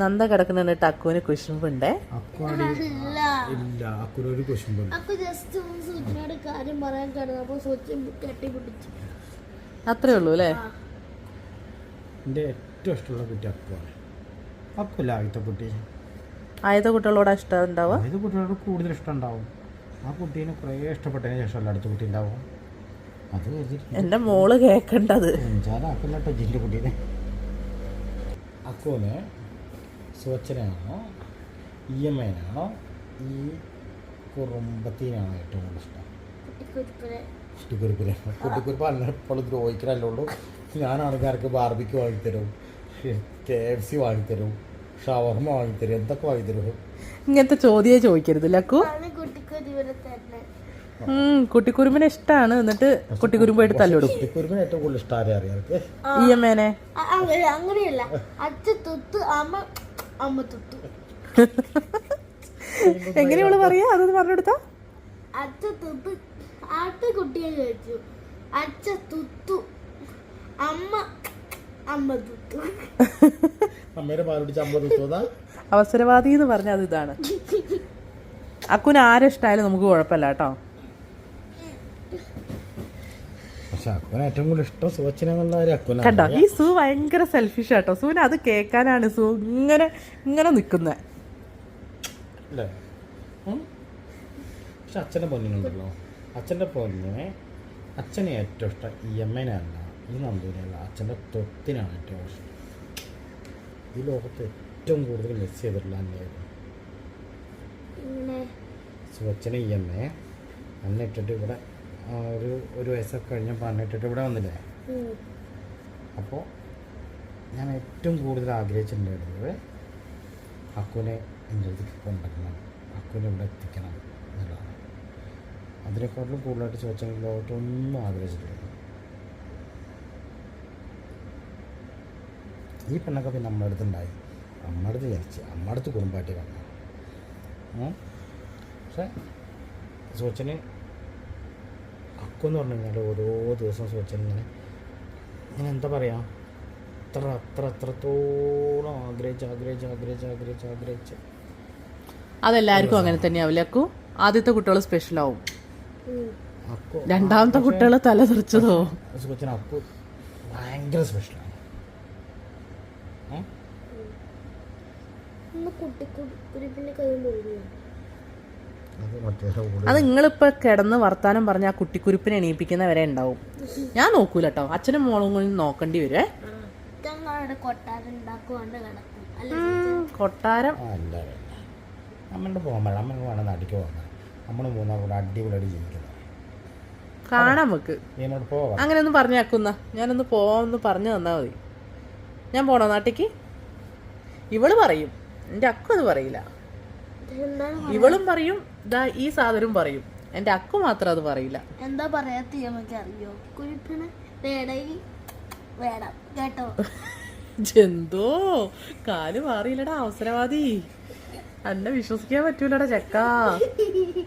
നന്ദ കിടക്കുന്നുണ്ട് അക്കുവിന് കുശുമ്പുണ്ടേ. അക്കുവാടി ഇല്ല ഇല്ല അക്കുന് ഒരു കുശുമ്പുണ്ട്. അപ്പൊ ജസ്റ്റ് ഒന്ന് സൂചിനോട് കാര്യം പറയാൻ കിടന്നപ്പോ സൂചി കെട്ടിപ്പിടിച്ചു അത്രേ ഉള്ളൂ അല്ലേ? എന്റെ എന്റെ ഏറ്റവും ഇഷ്ടമുള്ള കുട്ടി അക്കുവാണ്. അക്കുല്ല ആദ്യത്തെ കുട്ടി? ആയത കുട്ടികളോടാ ഇഷ്ടം ഉണ്ടാവും ആദ്യത്തെ കുട്ടികളോട് കൂടുതൽ ഇഷ്ടം ഉണ്ടാവും. ആ കുട്ടീനെ കുറേ ഇഷ്ടപ്പെട്ടതിന് ശേഷമല്ല അടുത്ത കുട്ടി ഉണ്ടാവും അത് എന്റെ മോൾ കേൾക്കേണ്ടത് അഞ്ചാറാക്കില്ല കേട്ടോ ജില്ല കുട്ടീനെ. അക്കുവിന് സ്വച്ഛനാണോ ഇ എം ഐനാണോ ഈ കുറുമ്പത്തിനാണോ ഏറ്റവും കൂടുതൽ ഇഷ്ടം? കുട്ടിക്കുരിപ്പിനെ കുട്ടിക്കുരുപ്പിനെ കുട്ടിക്കുരുപ്പ് അല്ല എപ്പോഴും ദ്രോഹിക്കലല്ലേ ഉള്ളൂ ഞാനാണെങ്കിൽ ആർക്ക് ബാർബിക്ക് വാങ്ങിത്തരും കെ എഫ് സി വാങ്ങിത്തരും ഷവർമ വാങ്ങിത്തരും എന്തൊക്കെ വാങ്ങിത്തരും? ഇങ്ങനത്തെ ചോദ്യമേ ചോദിക്കരുത് ലക്കു കുട്ടിക്കുരുമ്പിനെ ഇഷ്ടമാണ് എന്നിട്ട് കുട്ടിക്കുരുമ്പായിട്ട് തല്ലിടും കുട്ടിക്കുരുമ്പിനെ ഏറ്റവും കൂടുതൽ ഇഷ്ടം ആരെയും അറിയാം? ഇ എം എനെ അങ്ങനെയല്ല. അച്ഛൻ തൊത്ത് അമ്മ അമ്മ തുത്തു എങ്ങനെ ഇവൾ പറയാ? അതൊന്ന് പറഞ്ഞെടുത്താ അച്ഛ കുട്ടിയെ ചോദിച്ചു. അച്ഛ തുത്തു അമ്മ അമ്മ തുത്തു അമ്മേരെ പാൽ പിടിച്ച് അമ്മ തുത്തോതാ അവസരവാദി എന്ന് പറഞ്ഞാൽ അത് ഇതാണ്. അക്കുന് ആരെ ഇഷ്ടമായാലും നമുക്ക് കുഴപ്പമില്ല കേട്ടോ. ഏറ്റവും കൂടുതൽ ഇഷ്ടം കണ്ടോ? ഈ സൂ ഭയങ്കര സെൽഫിഷ് ആട്ടോ. സൂന് അത് കേൾക്കാനാണ് സൂ ഇങ്ങനെ ഇങ്ങനെ നിൽക്കുന്നത് അച്ഛന്റെ ഉം? പക്ഷെ അച്ഛന്റെ പൊന്നിനുണ്ടല്ലോ അച്ഛന്റെ പൊന്നിനെ അച്ഛനെ ഏറ്റവും ഇഷ്ടം ഈ എം എനല്ല ഈ നന്ദൂരല്ല അച്ഛന്റെ തൊത്തിനാണ് ഏറ്റവും ഇഷ്ടം. ഈ ലോകത്ത് ഏറ്റവും കൂടുതൽ മിസ് ചെയ്തിട്ടുള്ള അന്നെയായിരുന്നു ഇങ്ങനെ. സുവച്ചനെ ഇ എം എ അന്നെ ഇട്ടിട്ട് ഇവിടെ ഒരു ഒരു വയസ്സൊക്കെ കഴിഞ്ഞ് പറഞ്ഞിട്ടിട്ട് ഇവിടെ വന്നില്ലേ? അപ്പോൾ ഞാൻ ഏറ്റവും കൂടുതൽ ആഗ്രഹിച്ചിട്ടുണ്ടായിരുന്നത് അക്കുനെ എന്റെ അടുത്തേക്ക് കൊണ്ടുവരണം അക്കുനെ ഇവിടെ എത്തിക്കണം എന്നുള്ളതാണ്. അതിനെക്കാട്ടിലും കൂടുതലായിട്ട് ചോദിച്ചാൽ ലോകത്തൊന്നും ആഗ്രഹിച്ചിട്ടില്ല. ഈ പെണ്ണൊക്കെ പിന്നെ നമ്മുടെ അടുത്ത് ഉണ്ടായി നമ്മുടെ അടുത്ത് ജനിച്ച് നമ്മുടെ അടുത്ത് കുടുംബമായിട്ട് വന്നു പക്ഷേ സോച്ചന് അക്കെന്ന് പറഞ്ഞു കഴിഞ്ഞാൽ ഓരോ ദിവസം ഇങ്ങനെ ഇങ്ങനെ എന്താ പറയുക അത്ര അത്ര അത്രത്തോളം ആഗ്രഹിച്ച് ആഗ്രഹിച്ച് ആഗ്രഹിച്ച് ആഗ്രഹിച്ച് ആഗ്രഹിച്ച് അതെല്ലാവർക്കും അങ്ങനെ തന്നെയാവില്ല അക്കു ആദ്യത്തെ കുട്ടികൾ സ്പെഷ്യൽ ആവും അക്കു രണ്ടാമത്തെ കുട്ടികൾ തല തെറിച്ചതോ സുഖത്തിന് അക്കു ഭയങ്കര സ്പെഷ്യലാണ് ഏ? ഒന്ന് കുട്ടിക്കുരിപ്പിന്റെ കൈ മുറിഞ്ഞു അത് നിങ്ങളിപ്പോ കിടന്ന് വർത്താനം പറഞ്ഞ ആ കുട്ടിക്കുരുപ്പിനെ എണീപ്പിക്കുന്ന വരെ ഉണ്ടാവും. ഞാൻ നോക്കൂല കേട്ടോ അച്ഛനും മോളും കൂടി നോക്കേണ്ടി വരുവേ കൊട്ടാരം ഉണ്ടാക്കുകൊണ്ട് കിടക്കും. അല്ല ഉം, കൊട്ടാരം? ആ അല്ല അല്ല നമ്മളുടെ പോകാൻ പാടില്ല. അമ്മ വേണം നാട്ടിലേക്ക് പോകാൻ നമ്മൾ മൂന്നാർ കൂടെ അടിപൊളിയായിട്ട് ജീവിക്കുന്നത് കാണാം നമുക്ക്. അങ്ങനെ ഒന്ന് പറഞ്ഞേക്കുന്ന ഞാനൊന്ന് പോവാന്ന് പറഞ്ഞു തന്നാ മതി. ഞാൻ പോണോ നാട്ടിക്ക്? ഇവൾ പറയും. എന്റെ അക്കു അത് പറയില്ല. ഇവളും പറയും ദാ ഈ സാധനം പറയും. എന്റെ അക്കു മാത്രം അത് പറയില്ല. എന്താ പറയാത്ത ജന്തോ അറിയോ? കുരിപ്പിന് വേണമെങ്കിൽ വേണം കേട്ടോ? എന്തോ കാൽ മാറിയില്ലടാ അവസരവാദി. അന്നെ വിശ്വസിക്കാൻ പറ്റൂലടാ ചെക്ക.